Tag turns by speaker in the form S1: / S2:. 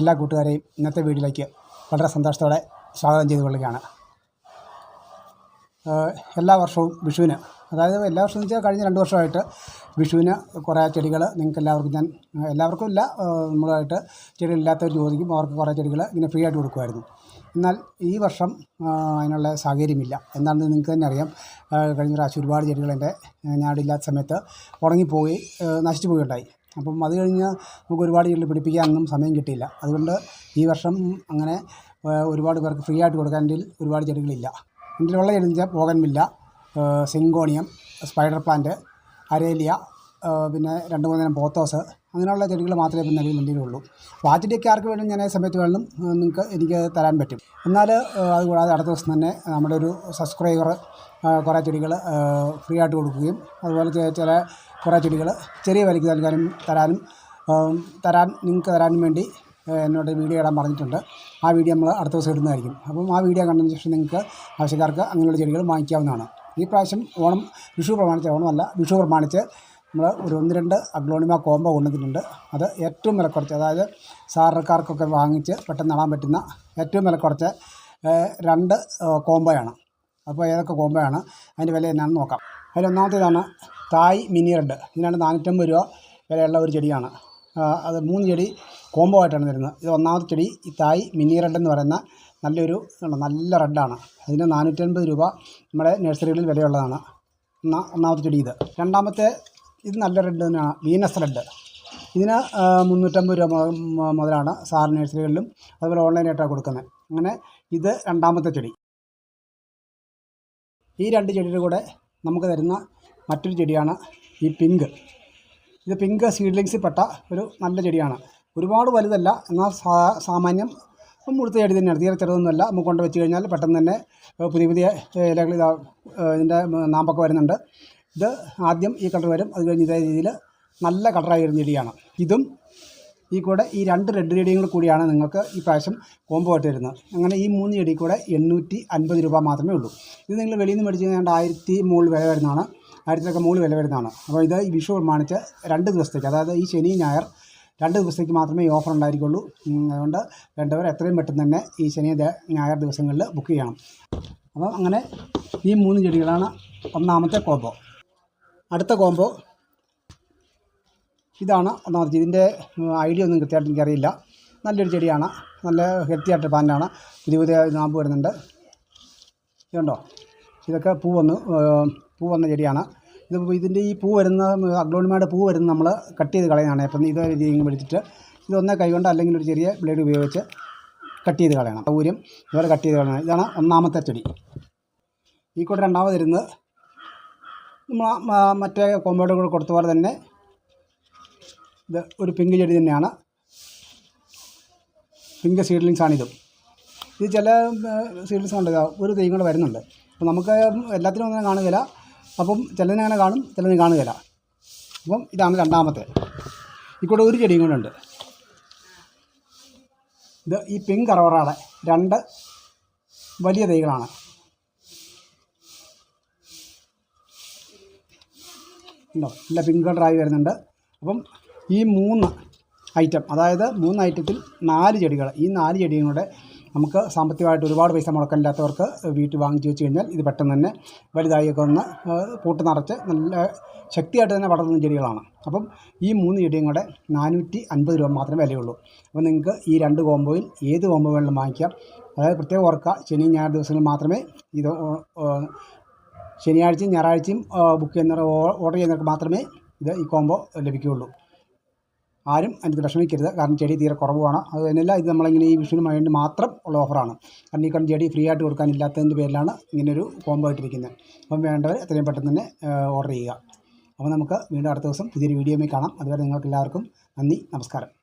S1: എല്ലാ കൂട്ടുകാരെയും ഇന്നത്തെ വീഡിയോയിലേക്ക് വളരെ സന്തോഷത്തോടെ സ്വാഗതം ചെയ്തു കൊള്ളുകയാണ്. എല്ലാ വർഷവും വിഷുവിന് അതായത് എല്ലാ വർഷവും വെച്ചാൽ കഴിഞ്ഞ രണ്ട് വർഷമായിട്ട് വിഷുവിന് കുറേ ചെടികൾ നിങ്ങൾക്ക് എല്ലാവർക്കും ഞാൻ എല്ലാവർക്കും ഇല്ല നമ്മളായിട്ട് ചെടികളില്ലാത്തവർ ചോദിക്കും അവർക്ക് കുറേ ചെടികൾ ഇങ്ങനെ ഫ്രീ ആയിട്ട് കൊടുക്കുമായിരുന്നു. എന്നാൽ ഈ വർഷം അതിനുള്ള സാഹചര്യമില്ല. എന്താണെന്ന് നിങ്ങൾക്ക് തന്നെ അറിയാം. കഴിഞ്ഞ പ്രാവശ്യം ഒരുപാട് ചെടികൾ എന്റെ ഞാടില്ലാത്ത സമയത്ത് ഉണങ്ങിപ്പോയി നശിച്ചു നശിച്ചു പോവുകയുണ്ടായി അപ്പം അത് കഴിഞ്ഞ് നമുക്ക് ഒരുപാട് ചെടികൾ പിടിപ്പിക്കാനൊന്നും സമയം കിട്ടിയില്ല. അതുകൊണ്ട് ഈ വർഷം അങ്ങനെ ഒരുപാട് പേർക്ക് ഫ്രീ ആയിട്ട് കൊടുക്കാൻ എന്റെ ഒരുപാട് ചെടികളില്ല. എന്റെ ഉള്ള ചെടി bougainvillea syngonium spider plant aralia പിന്നെ രണ്ട് മൂന്ന് നേരം പോത്തോസ് അങ്ങനെയുള്ള ചെടികൾ മാത്രമേ ഇപ്പം നിലവിൽ എന്റെ ഉള്ളൂ ചെടിയൊക്കെ ആർക്ക് വേണം ഞാൻ സമയത്ത് വേണം നിങ്ങൾക്ക് എനിക്ക് തരാൻ പറ്റും. എന്നാൽ അതുകൂടാതെ അടുത്ത ദിവസം തന്നെ നമ്മുടെ ഒരു സബ്സ്ക്രൈബർ കുറേ ചെടികൾ ഫ്രീ ആയിട്ട് കൊടുക്കുകയും അതുപോലെ ചില കുറേ ചെടികൾ ചെറിയ വിലയ്ക്ക് നൽകാനും തരാനും തരാൻ നിങ്ങൾക്ക് തരാനും വേണ്ടി എന്നോട് വീഡിയോ ഇടാൻ പറഞ്ഞിട്ടുണ്ട്. ആ വീഡിയോ നമ്മൾ അടുത്ത ദിവസം ഇടുന്നതായിരിക്കും. അപ്പം ആ വീഡിയോ കണ്ടതിന് ശേഷം നിങ്ങൾക്ക് ആവശ്യക്കാർക്ക് അങ്ങനെയുള്ള ചെടികൾ വാങ്ങിക്കാവുന്നതാണ്. ഈ പ്രാവശ്യം ഓണം വിഷു പ്രമാണിച്ച് ഓണമല്ല വിഷു പ്രമാണിച്ച് നമ്മൾ ഒരു ഒന്ന് രണ്ട് അഗ്ലോണിമ കോംബോ കൊണ്ടുവന്നിട്ടുണ്ട്. അത് ഏറ്റവും വില കുറച്ച് അതായത് സാറക്കാർക്കൊക്കെ വാങ്ങിച്ച് പെട്ടെന്ന് നടാൻ പറ്റുന്ന ഏറ്റവും വില കുറച്ച് രണ്ട് കോംബോയാണ്. അപ്പോൾ ഏതൊക്കെ കോംബോയാണ് അതിന്റെ വില എന്നാണെന്ന് നോക്കാം. അതിൽ ഒന്നാമത്തേതാണ് തായ് മിനി റെഡ്. ഇതിനാണ് നാനൂറ്റമ്പത് രൂപ വിലയുള്ള ഒരു ചെടിയാണ്. അത് മൂന്ന് ചെടി കോംബോ ആയിട്ടാണ് തരുന്നത്. ഇത് ഒന്നാമത്തെ ചെടി ഈ തായ് മിനി റെഡ് എന്ന് പറയുന്ന നല്ലൊരു നല്ല റെഡാണ്. അതിന് നാനൂറ്റൻപത് രൂപ നമ്മുടെ നഴ്സറികളിൽ വിലയുള്ളതാണ്. ഒന്നാമത്തെ ചെടി ഇത്. രണ്ടാമത്തെ ഇത് നല്ല റെഡ് തന്നെയാണ് വീനസ് റെഡ് ഇതിന് മുന്നൂറ്റമ്പത് രൂപ മുതലാണ് സാർ നഴ്സറികളിലും അതുപോലെ ഓൺലൈനായിട്ടാണ് കൊടുക്കുന്നത് അങ്ങനെ ഇത് രണ്ടാമത്തെ ചെടി. ഈ രണ്ട് ചെടിയുടെ കൂടെ നമുക്ക് തരുന്ന മറ്റൊരു ചെടിയാണ് ഈ പിങ്ക് ഇത് പിങ്ക് സീഡ്ലിങ്സിൽ പെട്ട ഒരു നല്ല ചെടിയാണ്. ഒരുപാട് വലുതല്ല എന്നാൽ സാമാന്യം മുഴുത്ത ചെടി തന്നെയാണ്. തീരെ ചെറുതൊന്നുമല്ല. നമുക്ക് കൊണ്ട് വെച്ച് കഴിഞ്ഞാൽ പെട്ടെന്ന് തന്നെ പുതിയ പുതിയ ഇലകൾ ഇതാ ഇതിന്റെ നാമ്പൊക്കെ വരുന്നുണ്ട്. ഇത് ആദ്യം ഈ കളർ വരും. അത് കഴിഞ്ഞ് ഇതേ രീതിയിൽ നല്ല കളറായി വരുന്ന ഇടിയാണ്. ഇതും ഈ കൂടെ ഈ രണ്ട് റെഡ് ഇടിയും കൂടെ കൂടിയാണ് നിങ്ങൾക്ക് ഈ പ്രാവശ്യം കോംബോ ആയിട്ട് വരുന്നത്. അങ്ങനെ ഈ മൂന്ന് ഇടി കൂടെ എണ്ണൂറ്റി അൻപത് രൂപ മാത്രമേ ഉള്ളൂ. ഇത് നിങ്ങൾ വെളിയിൽ നിന്ന് മേടിച്ച് കഴിഞ്ഞാൽ ആയിരത്തി മുകളിൽ വില വരുന്നതാണ്. ആയിരത്തിലൊക്കെ മുകളിൽ വില വരുന്നതാണ്. അപ്പോൾ ഇത് ഈ വിഷു പ്രമാണിച്ച് രണ്ട് ദിവസത്തേക്ക് അതായത് ഈ ശനി ഞായർ രണ്ട് ദിവസത്തേക്ക് മാത്രമേ ഈ ഓഫർ ഉണ്ടായിരിക്കുള്ളൂ. അതുകൊണ്ട് വേണ്ടവർ എത്രയും പെട്ടെന്ന് തന്നെ ഈ ശനി ഞായർ ദിവസങ്ങളിൽ ബുക്ക് ചെയ്യണം. അപ്പോൾ അങ്ങനെ ഈ മൂന്ന് ചെടികളാണ് ഒന്നാമത്തെ കോംബോ അടുത്ത കോംബോ. ഇതാണ് ഒന്നാമത്തെ ഇതിന്റെ ഐഡിയ ഒന്നും കൃത്യമായിട്ട് എനിക്കറിയില്ല. നല്ലൊരു ചെടിയാണ്. നല്ല ഹെൽത്തി പാനാണ് പുതിയ പുതിയ നാമ്പ് വരുന്നുണ്ട്. ഇതുണ്ടോ? ഇതൊക്കെ പൂ വന്ന് പൂ വന്ന ചെടിയാണ്. ഇത് ഇതിന്റെ ഈ പൂ വരുന്ന അഗ്ലോണിമയുടെ പൂ വരുന്ന നമ്മൾ കട്ട് ചെയ്ത് കളയാനാണ് അപ്പം ഇത് രീതിയിൽ പിടിച്ചിട്ട് ഇതൊന്നേ കൈകൊണ്ട് അല്ലെങ്കിൽ ഒരു ചെറിയ ബ്ലേഡ് ഉപയോഗിച്ച് കട്ട് ചെയ്ത് കളയണം. സൗകര്യം ഇതുപോലെ കട്ട് ചെയ്ത് കളയണം. ഇതാണ് ഒന്നാമത്തെ ചെടി. ഈ കൂടെ രണ്ടാമത് വരുന്നത് നമ്മൾ മറ്റേ കോമ്പൗണ്ട് കൂടെ കൊടുത്ത പോലെ തന്നെ ഇത് ഒരു പിങ്ക് ചെടി തന്നെയാണ്. പിങ്ക് സീഡ്ലിങ്സ് ആണിതും ഇത്. ചില സീഡ്ലിങ്സ് ഉണ്ട്. ഒരു തൈ കൂടെ വരുന്നുണ്ട്. അപ്പോൾ നമുക്ക് എല്ലാത്തിനും അങ്ങനെ കാണുകയില്ല. അപ്പം ചിലതിനെ അങ്ങനെ കാണും ചിലതിന് കാണുകയില്ല. അപ്പം ഇതാണ് രണ്ടാമത്തെ. ഇക്കൂടെ കൂടെ ഒരു ചെടിയും കൂടെ ഉണ്ട്. ഇത് ഈ പിങ്ക് അറോറയുടെ രണ്ട് വലിയ തൈകളാണ്. ഉണ്ടോ? നല്ല പിങ്ക് കളറായി വരുന്നുണ്ട്. അപ്പം ഈ മൂന്ന് ഐറ്റം അതായത് മൂന്ന് ഐറ്റത്തിൽ നാല് ചെടികൾ ഈ നാല് ചെടിയും കൂടെ നമുക്ക് സാമ്പത്തികമായിട്ട് ഒരുപാട് പൈസ മുടക്കമില്ലാത്തവർക്ക് വീട്ടിൽ വാങ്ങിച്ച് വെച്ച് കഴിഞ്ഞാൽ ഇത് പെട്ടെന്ന് തന്നെ വലുതായൊക്കെ ഒന്ന് പൂട്ട് നിറച്ച് നല്ല ശക്തിയായിട്ട് തന്നെ വളർന്ന ചെടികളാണ്. അപ്പം ഈ മൂന്ന് ചെടിയും കൂടെ നാനൂറ്റി അൻപത് രൂപ മാത്രമേ വിലയുള്ളൂ. അപ്പോൾ നിങ്ങൾക്ക് ഈ രണ്ട് കോമ്പോയിൽ ഏത് കോമ്പോ വേണമെങ്കിലും വാങ്ങിക്കാം. അതായത് പ്രത്യേകം ഓർക്കുക ശനി ഞായർ ദിവസങ്ങളിൽ മാത്രമേ ഇത് ശനിയാഴ്ചയും ഞായറാഴ്ചയും ബുക്ക് ചെയ്യുന്നവർ ഓർഡർ ചെയ്യുന്നവർക്ക് മാത്രമേ ഇത് ഈ കോംബോ ലഭിക്കുകയുള്ളൂ. ആരും അതിന് വിഷമിക്കരുത്. കാരണം ചെടി തീരെ കുറവാണ് അത് തന്നെയല്ല ഇത് നമ്മളിങ്ങനെ ഈ വിഷുവിന് വേണ്ടി മാത്രം ഉള്ള ഓഫറാണ് കാരണം ഈ കണ്ട് ചെടി ഫ്രീ ആയിട്ട് കൊടുക്കാനില്ലാത്തതിന്റെ പേരിലാണ് ഇങ്ങനൊരു കോംബോ ആയിട്ടിരിക്കുന്നത്. അപ്പം വേണ്ടവർ എത്രയും പെട്ടെന്ന് തന്നെ ഓർഡർ ചെയ്യുക. അപ്പോൾ നമുക്ക് വീണ്ടും അടുത്ത ദിവസം പുതിയൊരു വീഡിയോയിൽ കാണാം. അതുവരെ നിങ്ങൾക്ക് എല്ലാവർക്കും നന്ദി നമസ്കാരം.